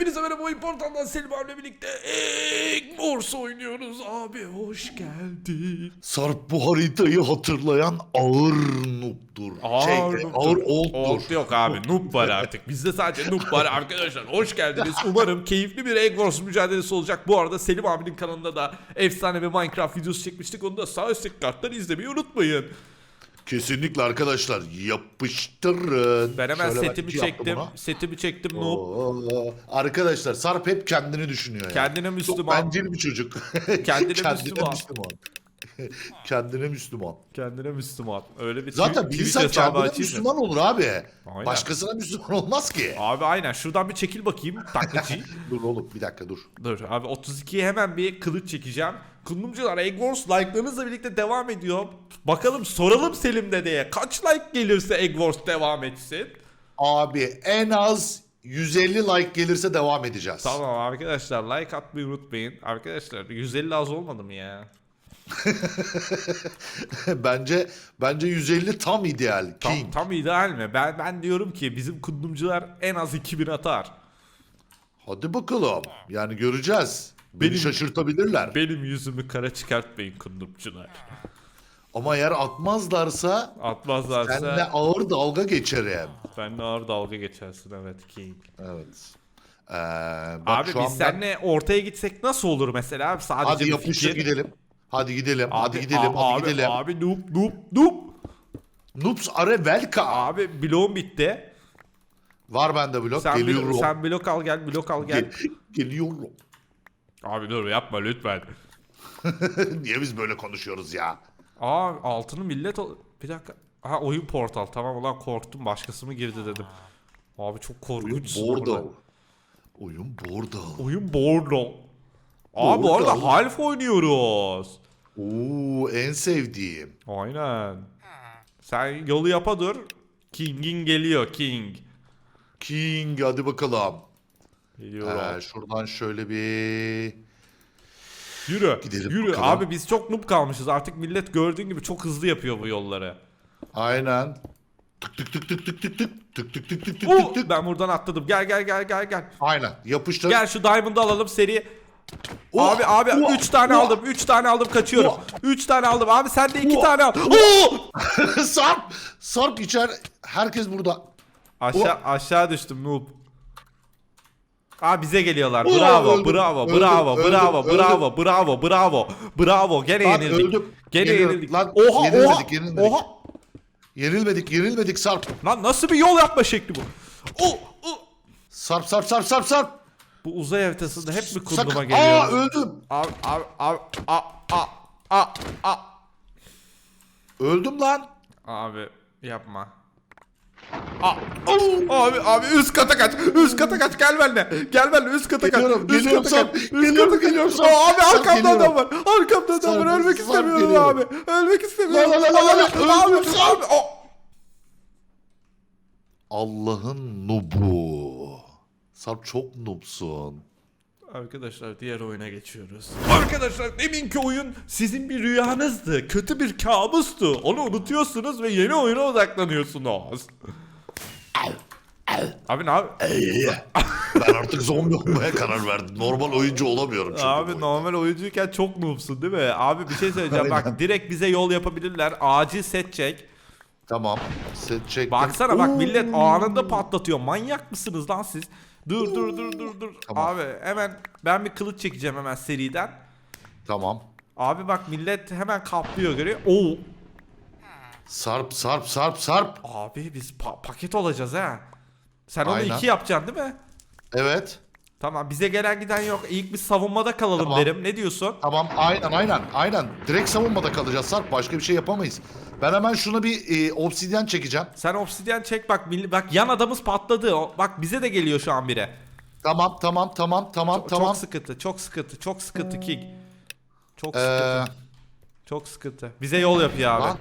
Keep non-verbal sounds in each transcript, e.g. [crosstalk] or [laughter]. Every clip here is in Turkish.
Hepinize merhaba oyun portalından Selim abiyle birlikte Egmors oynuyoruz abi hoş geldin. Sarp bu haritayı hatırlayan ağır noob'dur. şey, Ağır noob. ağır old'dur. Old yok abi noob var artık. Bizde sadece noob var arkadaşlar. Hoş geldiniz. Umarım keyifli bir Egg Wars mücadelesi olacak. Bu arada Selim abinin kanalında da efsane bir Minecraft videosu çekmiştik. Onu da sağ üstteki karttan izlemeyi unutmayın. Kesinlikle arkadaşlar yapıştırın. Ben hemen Şöyle setimi iki yaptım çektim. ona. Setimi çektim noob. Oo, arkadaşlar Sarp hep kendini düşünüyor ya. Kendine Çok Müslüman. bencil bir çocuk. [laughs] Kendine Müslüman. Müslüman. [laughs] kendine Müslüman. Kendine Müslüman. Öyle bir Zaten bir Twitch insan hesabı kendine açayım mı? Müslüman olur abi. Aynen. Başkasına Müslüman olmaz ki. Abi aynen şuradan bir çekil bakayım [laughs] taklacı. dur oğlum bir dakika dur. Dur abi 32'ye hemen bir kılıç çekeceğim. Kundumcular Egg Wars like'larınızla birlikte devam ediyor. Bakalım soralım Selim dedeye kaç like gelirse Egg Wars devam etsin. Abi en az 150 like gelirse devam edeceğiz. Tamam arkadaşlar like atmayı unutmayın. Arkadaşlar 150 az olmadı mı ya? [laughs] bence bence 150 tam ideal. Tam, King. tam ideal mi? Ben ben diyorum ki bizim kundumcular en az 2000 atar. Hadi bakalım. Yani göreceğiz. Beni Benim- şaşırtabilirler. Benim yüzümü kara çıkartmayın kundumcular. Ama eğer atmazlarsa Atmazlarsa seninle ağır dalga geçerim. benimle ağır dalga geçersin evet King. Evet. Ee, bak Abi şu biz an ben- seninle ortaya gitsek nasıl olur mesela? Sadece Hadi bir fikir. gidelim. Hadi gidelim. hadi Abi, gidelim. abi, hadi abi, gidelim. Abi noob noob noob. Noobs are welcome. Abi bloğum bitti. Var bende blok. Sen, Geliyorum. blok, sen blok al gel blok al gel. Gel- Geliyorum. Abi dur yapma lütfen. [laughs] Niye biz böyle konuşuyoruz ya? Aa altını millet al... Bir dakika. Ha oyun portal tamam ulan korktum başkası mı girdi dedim. Abi çok Oyun. Bordo. Oyun Bordo. Oyun bordo. Aa bu arada Bordo. Half oynuyoruz. Oo en sevdiğim. Aynen. Sen yolu yapa dur. King'in geliyor King. King hadi bakalım. Ee, şuradan şöyle bir... Yürü. Gidelim yürü. bakalım. Abi biz çok noob kalmışız. Artık millet gördüğün gibi çok hızlı yapıyor bu yolları. Aynen. Tık tık tık tık tık tık tık tık tık tık tık tık tık ben buradan atladım. Gel gel gel gel gel. Aynen yapıştır. Gel şu diamond'ı alalım seri. Oh, abi abi oh, 3 tane oh. aldım. 3 tane aldım kaçıyorum. Oh. 3 tane aldım. Abi sen de 2 Oh. tane al. Oo! Sarp! Sarp içer. Herkes burada. Aşağı aşağı düştüm noob. Aa bize geliyorlar. Oo, Bravo, öldüm, bravo, öldüm, bravo, öldüm, bravo, öldüm. bravo, bravo, bravo. Bravo. Gene Lan yenildik. öldüm. Gene Geliyorum. yenildik. Lan oha, yenilmedik, oha, yenilmedik. oha. Yenilmedik yenilmedik Sarp. Lan nasıl bir yol yapma şekli bu? Oh, oh. Sarp sarp sarp sarp sarp. Bu uzay haritasında hep mi kunduma Sakın. geliyor? Aa öldüm. Abi abi abi a a a a Öldüm lan. Abi yapma. A abi abi üst kata kaç. Üst kata kaç. Gel benimle. Gel benimle üst kata kaç. Geliyorum, üst geliyorum kata Sarp. kaç. Üst Geliyorum, kata kaç. geliyorum Sarp. Aa, abi Sarp, arkamda adam geliyorum. var. Arkamda adam var. Ölmek Sarp, istemiyorum geliyorum. abi. Ölmek istemiyorum. La, la, la, la, la, Abi, öldüm, abi, Sarp. Allah'ın nubu. Sarp çok nubsun. Arkadaşlar diğer oyuna geçiyoruz. Arkadaşlar deminki oyun sizin bir rüyanızdı. Kötü bir kabustu. Onu unutuyorsunuz ve yeni oyuna odaklanıyorsunuz. Abi ne abi? ben artık zombi olmaya karar verdim. Normal oyuncu olamıyorum çünkü. Abi oyunda. normal oyuncuyken çok noobsun değil mi? Abi bir şey söyleyeceğim bak direkt bize yol yapabilirler. Acil set çek. Tamam. Set çektim. Baksana bak millet anında patlatıyor. Manyak mısınız lan siz? Dur dur dur dur dur. Tamam. Abi hemen ben bir kılıç çekeceğim hemen seriden. Tamam. Abi bak millet hemen kaplıyor görüyor. Oo. Sarp sarp sarp sarp. Abi biz pa- paket olacağız ha. Sen onu Aynen. iki yapacaksın değil mi? Evet. Tamam bize gelen giden yok. İlk biz savunmada kalalım Tamam. derim. Ne diyorsun? Tamam aynen aynen aynen. Direkt savunmada kalacağız Sarp. Başka bir şey yapamayız. Ben hemen şuna bir e, obsidyen çekeceğim. Sen obsidyen çek bak. milli- Bak yan adamız patladı. O- Bak bize de geliyor şu an biri. Tamam tamam tamam tamam tamam. Çok sıkıntı, çok sıkıntı, çok sıkıntı King. Çok Ee, sıkıntı, çok sıkıntı. Bize yol yapıyor abi. lan.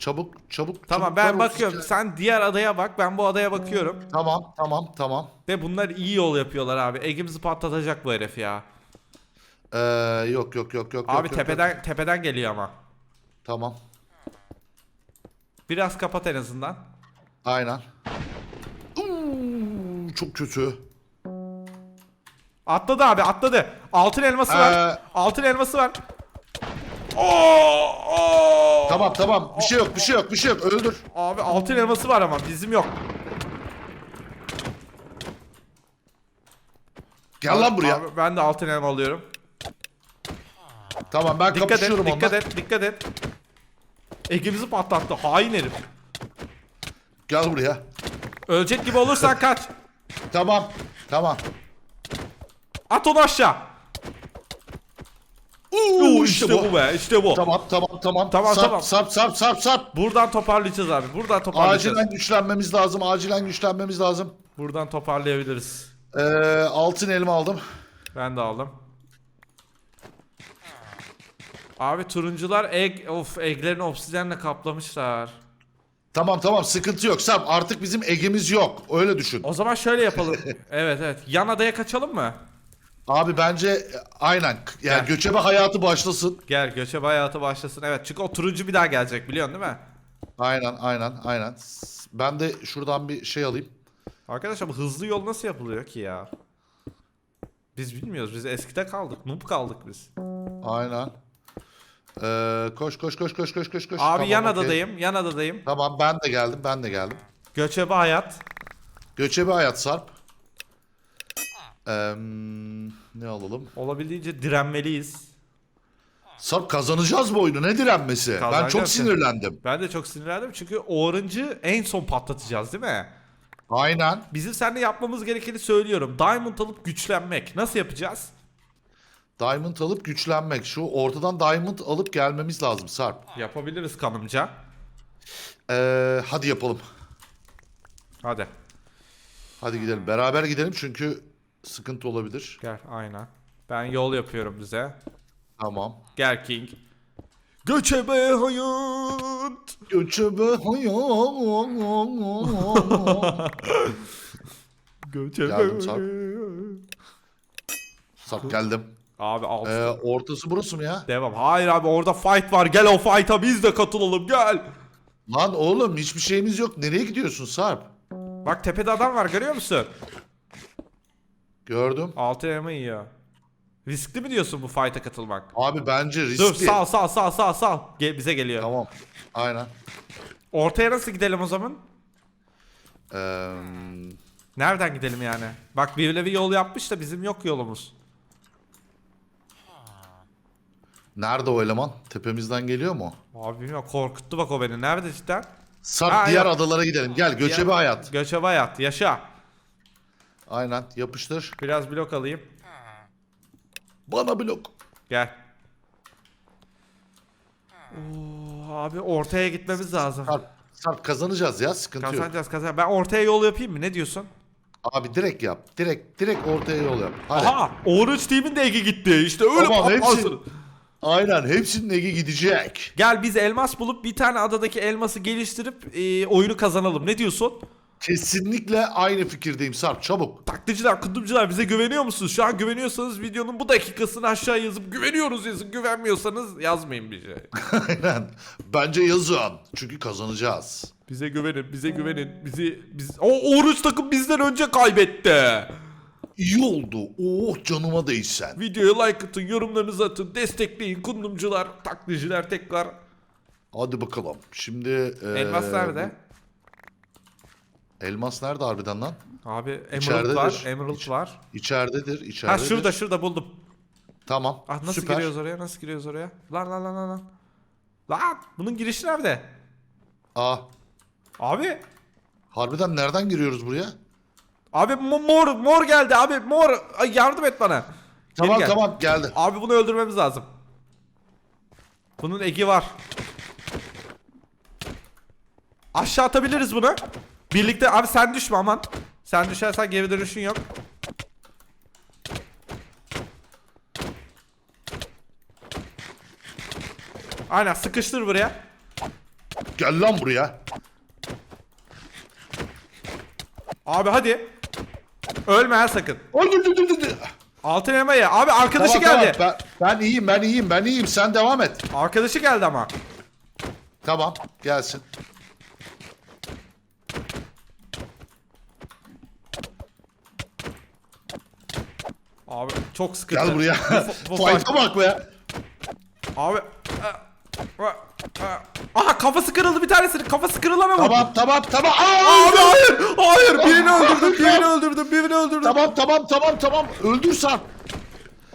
Çabuk çabuk. Tamam çabuk ben ver bakıyorum. Sen diğer adaya bak. Ben bu adaya bakıyorum. Tamam tamam tamam. Ve bunlar iyi yol yapıyorlar abi. Egimizi patlatacak bu herif ya. Ee, yok yok yok yok. Abi yok, tepeden yok. tepeden geliyor ama. Tamam. Biraz kapat en azından. Aynen. Uuu, çok kötü. Atladı abi atladı. Altın elması var. Ee, Altın elması var. Oo, oo. Tamam tamam. Bir şey yok bir şey yok bir şey yok. Öldür. Abi altın elması var ama bizim yok. Gel lan buraya. Abi, ben de altın elma alıyorum. Tamam ben Dikkat et, kapışıyorum dikkat onunla. et, dikkat et. Egimizi patlattı. Hain herif. Gel buraya. Ölecek gibi olursan [laughs] kaç. Tamam. Tamam. At onu aşağı. İşte, bu. be, işte bu. Tamam tamam tamam. Tamam, sarp, tamam. Sarp sarp sarp sarp. Buradan toparlayacağız abi. Buradan toparlayacağız. Acilen güçlenmemiz lazım. Acilen güçlenmemiz lazım. Buradan toparlayabiliriz. Ee, altın elma aldım. Ben de aldım. Abi turuncular egg of egglerini obsidyenle kaplamışlar. Tamam tamam sıkıntı yok. Sarp artık bizim egimiz yok. Öyle düşün. O zaman şöyle yapalım. [laughs] evet evet. Yan adaya kaçalım mı? Abi bence e, aynen. Yani Gel. göçebe hayatı başlasın. Gel göçebe hayatı başlasın. Evet çünkü o turuncu bir daha gelecek biliyorsun değil mi? Aynen aynen aynen. Ben de şuradan bir şey alayım. Arkadaşlar bu hızlı yol nasıl yapılıyor ki ya? Biz bilmiyoruz. Biz eskide kaldık. Noob kaldık biz. Aynen. Ee, koş koş koş koş koş koş koş. Abi Tamam, yan adadayım. Yan adadayım. Tamam ben de geldim ben de geldim. Göçebe hayat. Göçebe hayat Sarp. Ne alalım? Olabildiğince direnmeliyiz. Sarp kazanacağız bu oyunu. Ne direnmesi? Ben Kazanacağız çok sinirlendim. Ben de çok sinirlendim çünkü orange'ı en son patlatacağız değil mi? Aynen. Bizim seninle yapmamız gerekeni söylüyorum. Diamond alıp güçlenmek. Nasıl yapacağız? Diamond alıp güçlenmek. Şu ortadan diamond alıp gelmemiz lazım Sarp. Yapabiliriz kanımca. Ee, hadi yapalım. Hadi. Hadi gidelim. Beraber gidelim çünkü sıkıntı olabilir. Gel aynen. Ben yol yapıyorum bize. Tamam. Gel King. Göçebe hayat. Göçebe hayat. [laughs] Göçebe Geldim, Sarp. geldim. Abi alt. Ee, ortası burası mı ya? Devam. Hayır abi orada fight var. Gel o fight'a biz de katılalım gel. Lan oğlum hiçbir şeyimiz yok. Nereye gidiyorsun Sarp? Bak tepede adam var görüyor musun? Gördüm. Altı elma yiyor. Riskli mi diyorsun bu fight'a katılmak? Abi bence riskli. Dur sal sal sal sal sal. Gel, bize geliyor. Tamam. Aynen. Ortaya nasıl gidelim o zaman? Ee, Nereden gidelim yani? Bak birileri bir yol yapmış da bizim yok yolumuz. nerede o eleman? Tepemizden geliyor mu? Abi bilmiyorum korkuttu bak o beni. Nerede cidden? Sarp Ha, diğer yok. adalara gidelim. Gel göçebe Diğer- hayat. Göçebe hayat. Yaşa. Aynen yapıştır. Biraz blok alayım. Bana blok. Gel. Oo, abi ortaya gitmemiz lazım. Sarp, Sarp kazanacağız ya sıkıntı yok. Kazanacağız. Ben ortaya yol yapayım mı? Ne diyorsun? Abi direkt yap. Direkt direkt ortaya yol yap. Hadi. Aha! Orange Team'in de egi gitti. İşte öyle Tamam, hepsi-. Aynen hepsinin egi gidecek. Gel biz elmas bulup bir tane adadaki elması geliştirip e, oyunu kazanalım. Ne diyorsun? Kesinlikle aynı fikirdeyim Sarp çabuk. Taklitçiler, kundumcular bize güveniyor musunuz? Şu an güveniyorsanız videonun bu dakikasını aşağı yazıp güveniyoruz yazın. Güvenmiyorsanız yazmayın bir şey. [laughs] Aynen. Bence yazın. Çünkü kazanacağız. Bize güvenin, bize güvenin. Bizi biz o oruç takım bizden önce kaybetti. İyi oldu. Oh canıma değsen. Videoya like atın, yorumlarınızı atın, destekleyin kundumcular, taklitçiler tekrar. Hadi bakalım. Şimdi... Elmas nerede? Elmas nerede harbiden lan? Abi Emerald İçeridedir. var, Emerald İç- var. İçeridedir. içeridedir. Ha şurada şurada buldum. Tamam. Ah nasıl süper. giriyoruz oraya? Nasıl giriyoruz oraya? Lan lan lan lan lan. Lan bunun girişi nerede? Aa, Abi. harbiden nereden giriyoruz buraya? Abi mo- mor mor geldi abi mor Ay, yardım et bana. Geri Tamam gel. tamam geldi. Abi bunu öldürmemiz lazım. Bunun eki var. Aşağı atabiliriz bunu. Birlikte abi sen düşme aman. Sen düşersen geri dönüşün yok. Aynen sıkıştır buraya. Gel lan buraya. Abi hadi. Ölme her sakın. Ay, dur, dur, dur, dur. Altın elma ye. Abi arkadaşı Tamam, geldi. tamam. Ben, ben iyiyim ben iyiyim ben iyiyim sen devam et. Arkadaşı geldi ama. Tamam gelsin. Abi çok sıkıntı. Gel buraya. Bu- bu- bu- Fight'a bak be. Abi. e, e, e. Aha kafası kırıldı bir tanesinin kafası kırılan ama. Tamam tamam tamam. Aa, Abi hayır hayır birini öldürdüm birini öldürdüm birini öldürdüm. Tamam tamam tamam tamam. Öldür Sarp.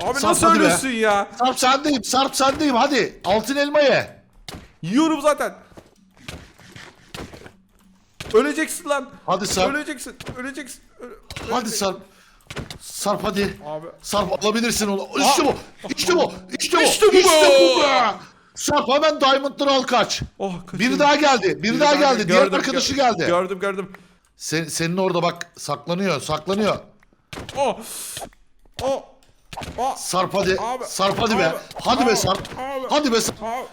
Abi Sarp nasıl hadi be. ölürsün ya? Sarp sendeyim. Sarp sendeyim. Hadi. Altın elma ye. Yiyorum zaten. Öleceksin lan. Hadi Sarp. Öleceksin. Öleceksin. Öle- Hadi öleceksin. Sarp. Sarp hadi. Abi. Sarp alabilirsin onu. İşte bu. İşte bu. İşte bu. İşte bu. İşte bu be. Sarp hemen diamondları al kaç. Oh, kaçırdım. Biri daha geldi. Biri, daha geldi. Diğer Gördüm, arkadaşı gö- geldi. Gördüm gördüm. Sen, senin orada bak saklanıyor. Saklanıyor. Oh. Oh. Oh. Sarp hadi. Abi, Sarp hadi be. abi, Hadi be Sarp. abi. Hadi be Sarp. Abi.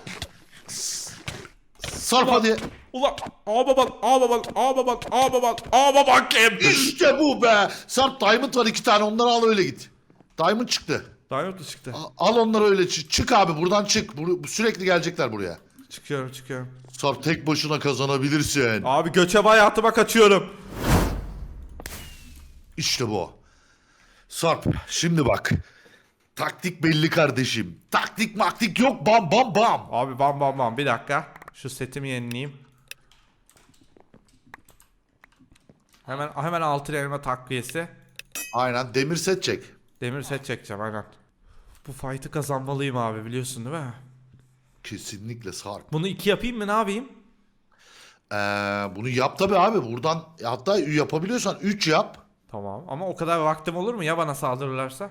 Sarp hadi. Ulan. Baban. Aa baban. Aa baban kim? İşte bu be. Sarp diamond var iki tane. Onları al öyle git. Diamond çıktı. Diamond mı çıktı? A- Al onları öyle çık. Çık abi buradan çık. Bur- sürekli gelecekler buraya. Çıkıyorum çıkıyorum. Sarp tek başına kazanabilirsin. Abi göçebe hayatıma kaçıyorum. İşte bu. Sarp şimdi bak. Taktik belli kardeşim. Taktik maktik yok bam bam bam. Abi bam bam bam bir dakika. Şu setimi yenileyim. Hemen hemen altın elma takviyesi. Aynen demir set çek. Demir set çekeceğim aynen. Bu fight'ı kazanmalıyım abi biliyorsun değil mi? Kesinlikle Sarp. Bunu iki yapayım mı ne yapayım? Ee, bunu yap tabi abi. Buradan hatta yapabiliyorsan 3 yap. Tamam ama o kadar vaktim olur mu ya bana saldırırlarsa?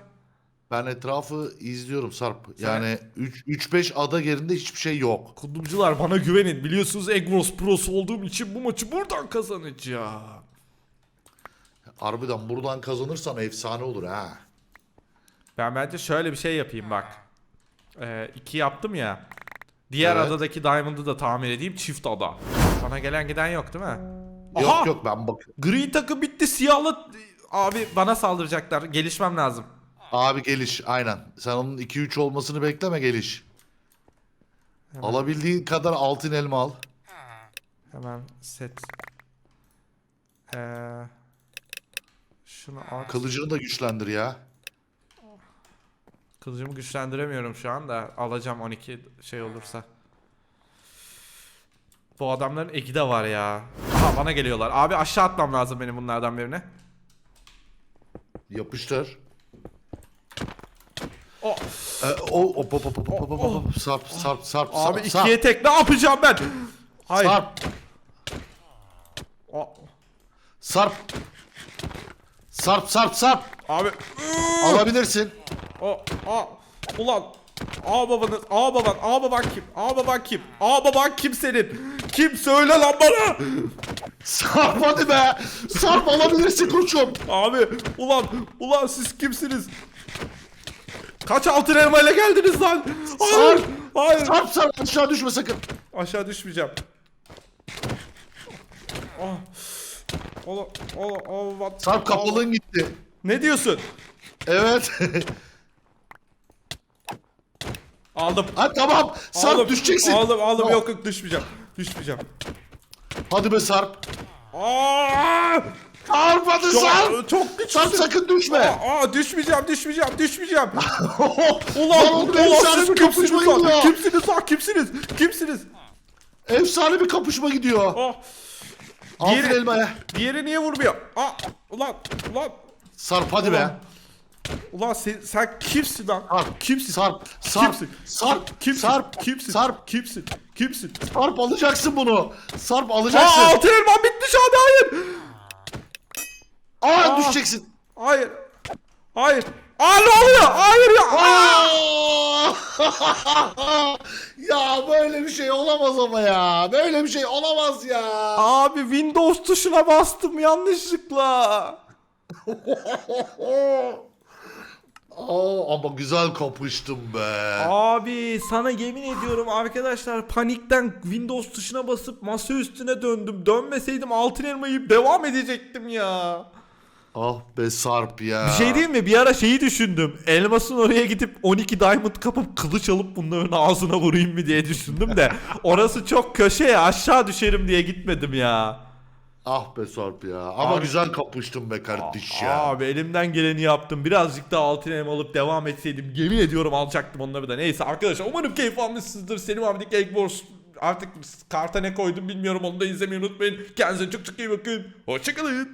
Ben etrafı izliyorum Sarp. Yani 3-5 ada gerinde hiçbir şey yok. Kudumcular bana güvenin. Biliyorsunuz Egros Pro'su olduğum için bu maçı buradan kazanacağım. Harbiden buradan kazanırsam efsane olur ha. Ben bence şöyle bir şey yapayım bak. Ee, iki yaptım ya. Diğer Evet. adadaki Diamond'ı da tamir edeyim çift ada. Bana gelen giden yok değil mi? Yok Aha! yok ben bak. Gri takım bitti siyahlı abi bana saldıracaklar. Gelişmem lazım. Abi geliş aynen. Sen onun 2-3 olmasını bekleme geliş. Alabildiğin kadar altın elma al. Hemen set. Ee, şunu at. Kılıcını da güçlendir ya. Kılıcımı güçlendiremiyorum şu anda. Alacağım 12 şey olursa. Bu adamların eki de var ya. Aha bana geliyorlar. Abi aşağı atmam lazım benim bunlardan birine. Yapıştır. O Ee, o o hop hop hop hop hop hop. Sarp sarp sarp abi sarp sarp. ikiye tek ne yapacağım ben? Hayır. Sarp O, sarp. Sarp sarp sarp. abi. Alabilirsin. O, a, ulan. A babanız, A baban, A baban kim? A baban kim? A baban kim senin? Kim söyle lan bana? Sarp hadi be. Sarp alabilirsin koçum. Abi ulan ulan siz kimsiniz? Kaç altın elmayla geldiniz lan? Hayır. Sarp. Hayır. Sarp sarp aşağı düşme sakın. Aşağı düşmeyeceğim. Oh. Ola, ola, ola, what- Sarp kapalığın gitti. Ne diyorsun? Evet. Aldım. ha tamam. Sarp aldım, düşeceksin. Aldım aldım Tamam. yok yok düşmeyeceğim. Düşmeyeceğim. Hadi be Sarp. Aa! Sarp hadi Sarp. Çok, çok güçlüsün. Sarp sakın düşme. Aa, aa, düşmeyeceğim düşmeyeceğim düşmeyeceğim. [laughs] Ulan Ulan siz kimsiniz lan? Kimsiniz lan kimsiniz? Kimsiniz? Efsane bir kapışma gidiyor. Oh. Altın Diğeri- elmaya. Diğeri niye vurmuyor? Aa, ulan ulan Sarp hadi be. Ulan. Ulan sen, sen kimsin lan? Sarp, Kimsin? Sarp, Sarp, Kimsin? Sarp, Kimsin? Sarp, Kimsin? Sarp, Kimsin? Kimsin? Sarp alacaksın bunu. Sarp Aa alacaksın. altın elman bitmiş abi hayır. Aa, Aa. düşeceksin. Hayır. Hayır. Aa ne oluyor? Hayır ya. Aa! Aa! [laughs] ya böyle bir şey olamaz ama ya. Böyle bir şey olamaz ya. Abi Windows tuşuna bastım yanlışlıkla. [laughs] Aa, ama güzel kapıştım be. Abi sana yemin ediyorum arkadaşlar panikten Windows tuşuna basıp masa üstüne döndüm. Dönmeseydim altın elma yiyip devam edecektim ya. Ah be Sarp ya. Bir şey diyeyim mi? Bir ara şeyi düşündüm. Elmas'ın oraya gidip 12 diamond kapıp kılıç alıp bunların ağzına vurayım mı diye düşündüm de. [laughs] Orası çok köşe ya aşağı düşerim diye gitmedim ya. Ah be Sarp ya. Ama Abi- güzel kapıştın be kardeş ya. Abi elimden geleni yaptım. Birazcık daha altın elma alıp devam etseydim yemin ediyorum alacaktım onları da. Neyse arkadaşlar umarım keyif almışsınızdır. Selim abidik Egg Wars artık karta ne koydum bilmiyorum onu da izlemeyi unutmayın. Kendinize çok çok iyi bakın. Hoşçakalın.